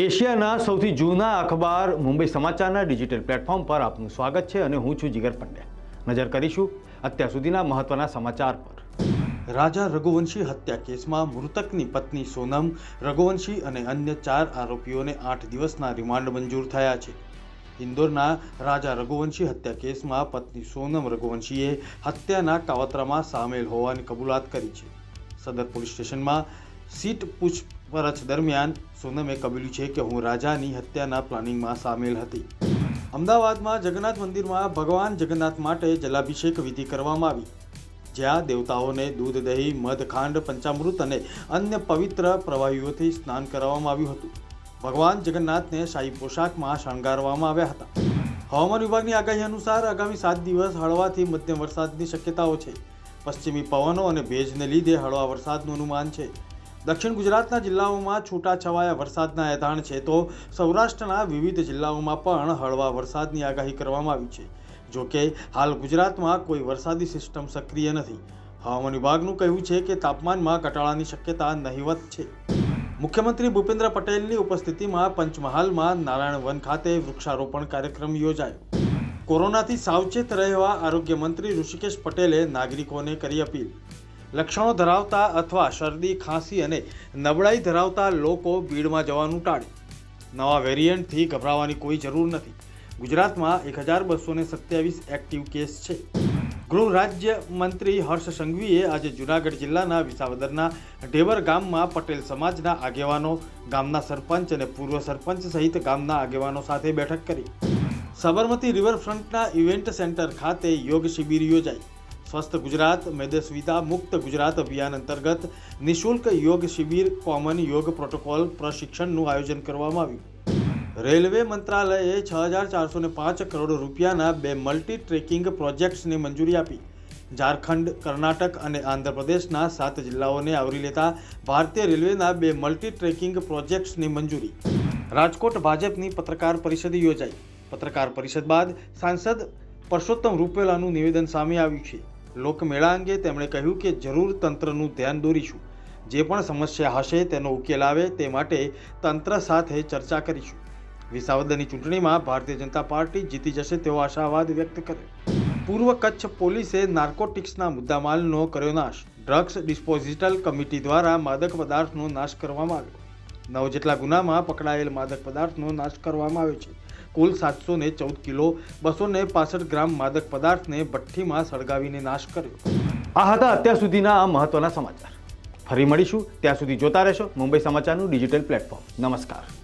એશિયાના સૌથી જૂના અખબાર મુંબઈ સમાચારના ડિજિટલ પ્લેટફોર્મ પર આપનું સ્વાગત છે અને હું છું જીગર પંડ્યા. નજર કરીશું અત્યાર સુધીના મહત્વના સમાચાર પર. રાજા રઘુવંશી હત્યા કેસમાં મૃતકની પત્ની સોનમ, રઘુવંશી અને અન્ય ચાર આરોપીઓને આઠ દિવસના રિમાન્ડ મંજૂર થયા છે. ઇન્દોરના રાજા રઘુવંશી હત્યા કેસમાં પત્ની સોનમ રઘુવંશીએ હત્યાના કાવતરામાં સામેલ હોવાની કબૂલાત કરી છે. સદર પોલીસ સ્ટેશનમાં સીટ પૂછપરછ દરમિયાન સોનમે કબૂલ્યું છે કે હું રાજાની હત્યાના પ્લાનિંગમાં સામેલ હતી. અમદાવાદમાં જગન્નાથ મંદિરમાં ભગવાન જગન્નાથ માટે જલાભિષેક વિધિ કરવામાં આવી. જ્યાં દેવતાઓને દૂધ, દહીં, મધ, ખાંડ, પંચામૃત અને અન્ય પવિત્ર પ્રવાહીઓથી સ્નાન કરાવવામાં આવ્યું હતું. ભગવાન જગન્નાથને શાહી પોશાકમાં શણગારવામાં આવ્યા હતા. હવામાન વિભાગની આગાહી અનુસાર આગામી સાત દિવસ હળવાથી મધ્યમ વરસાદની શક્યતાઓ છે. પશ્ચિમી પવનો અને ભેજને લીધે હળવા વરસાદનું અનુમાન છે. દક્ષિણ ગુજરાતના જિલ્લાઓમાં છૂટાછવાયા વરસાદના એધાણ છે તો સૌરાષ્ટ્રના વિવિધ જિલ્લાઓમાં પણ હળવા વરસાદની આગાહી કરવામાં આવી છે. જોકે હાલ ગુજરાતમાં કોઈ વરસાદી સિસ્ટમ સક્રિય નથી. હવામાન વિભાગનું કહેવું છે કે તાપમાનમાં ઘટાડાની શક્યતા નહિવત છે. મુખ્યમંત્રી ભૂપેન્દ્ર પટેલની ઉપસ્થિતિમાં પંચમહાલમાં નારાયણ વન ખાતે વૃક્ષારોપણ કાર્યક્રમ યોજાયો. કોરોનાથી સાવચેત રહેવા આરોગ્ય મંત્રી ઋષિકેશ પટેલે નાગરિકોને કરી અપીલ. લક્ષણો ધરાવતા અથવા શરદી, ખાંસી અને નબળાઈ ધરાવતા લોકો ભીડમાં જવાનું ટાળે. નવા વેરિયન્ટથી ગભરાવાની કોઈ જરૂર નથી. ગુજરાતમાં એક હજાર બસો ને સત્યાવીસ એક્ટિવ કેસ છે. ગૃહ રાજ્ય મંત્રી હર્ષ સંઘવીએ આજે જૂનાગઢ જિલ્લાના વિસાવદરના ઢેબર ગામમાં પટેલ સમાજના આગેવાનો, ગામના સરપંચ અને પૂર્વ સરપંચ સહિત ગામના આગેવાનો સાથે બેઠક કરી. સાબરમતી રિવરફ્રન્ટના ઇવેન્ટ સેન્ટર ખાતે યોગ શિબિર યોજાઈ. સ્વસ્થ ગુજરાત મેદસ્વિતા મુક્ત ગુજરાત અભિયાન અંતર્ગત નિઃશુલ્ક યોગ શિબિર, કોમન યોગ પ્રોટોકોલ પ્રશિક્ષણનું આયોજન કરવામાં આવ્યું. રેલવે મંત્રાલયે છ હજાર ચારસો પાંચ કરોડ રૂપિયાના બે મલ્ટી ટ્રેકિંગ પ્રોજેક્ટ્સને મંજૂરી આપી. ઝારખંડ, કર્ણાટક અને આંધ્રપ્રદેશના સાત જિલ્લાઓને આવરી લેતા ભારતીય રેલવેના બે મલ્ટી ટ્રેકિંગ પ્રોજેક્ટ્સની મંજૂરી. રાજકોટ ભાજપની પત્રકાર પરિષદ યોજાઈ. પત્રકાર પરિષદ બાદ સાંસદ પરસોત્તમ રૂપેલાનું નિવેદન સામે આવ્યું છે. લોકમેળા અંગે તેમણે કહ્યું કે જરૂર તંત્રનું ધ્યાન દોરીશું. જે પણ સમસ્યા હશે તેનો ઉકેલ આવે તે માટે તંત્ર સાથે ચર્ચા કરીશું. વિસાવદરની ચૂંટણીમાં ભારતીય જનતા પાર્ટી જીતી જશે તેવો આશાવાદ વ્યક્ત કર્યો. પૂર્વ કચ્છ પોલીસે નાર્કોટિક્સના મુદ્દામાલનો કર્યો નાશ. ડ્રગ્સ ડિસ્પોઝિટલ કમિટી દ્વારા માદક પદાર્થનો નાશ કરવામાં આવ્યો. નવ જેટલા ગુનામાં પકડાયેલ માદક પદાર્થનો નાશ કરવામાં આવ્યો છે. કુલ સાતસો ને ચૌદ કિલો બસો ને પાસઠ ગ્રામ માદક પદાર્થને ભઠ્ઠીમાં સળગાવીને નાશ કર્યો. આ હતા અત્યાર સુધીના આ મહત્વના સમાચાર. ફરી મળીશું, ત્યાં સુધી જોતા રહેશો મુંબઈ સમાચારનું ડિજિટલ પ્લેટફોર્મ. નમસ્કાર.